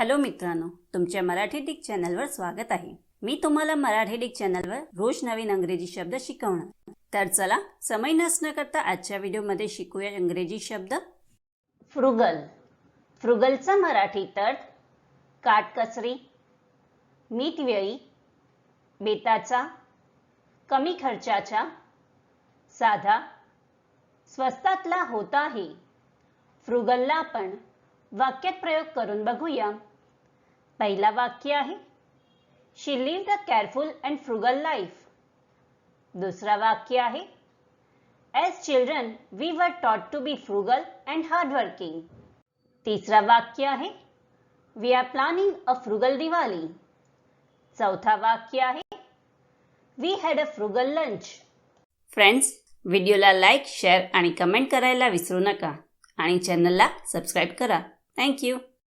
Hello मित्रांनो तुमच्या Marathi Dick चॅनलवर स्वागत आहे. मी तुम्हाला मराठी डिक चॅनलवर रोज नवीन अंग्रेजी शब्द शिकवणार. तर चला समय नसणं करता आजच्या व्हिडिओमध्ये शिकूया इंग्रजी शब्द. फ्रुगल. फ्रुगलचा मराठी अर्थ काटकसरी मीठव्ययी बेताचा कमी खर्चाचा साधा स्वस्तातला होताही फ्रुगलला आपण वाक्यात प्रयोग करून बघूया. पहिला वाक्य आहे she live the careful and frugal life दुसरा वाक्य आहे as children we were taught to be frugal and hardworking तिसरा वाक्य आहे we are planning a frugal Diwali. चौथा वाक्य आहे we had a frugal lunch friends व्हिडिओला लाईक शेअर आणि कमेंट करायला विसरू नका. आणि चॅनलला सबस्क्राईब करा. Thank you.